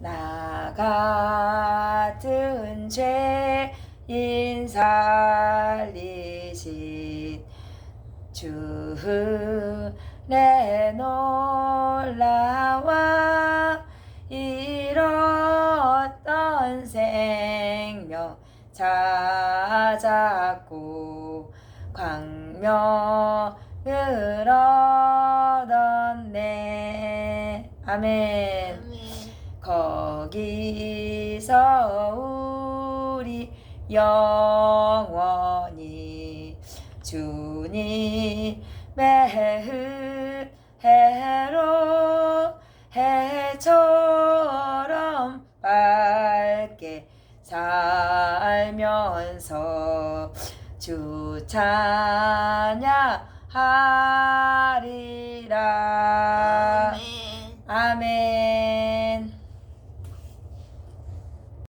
나 같은 죄인 살리신 주내 놀라와 잃었던 생명 찾았고 광명을 얻었네 아멘 아멘. 거기서 우리 영원히 주님의 은혜로 해처럼 밝게 살면서 주 찬양하리라 아멘.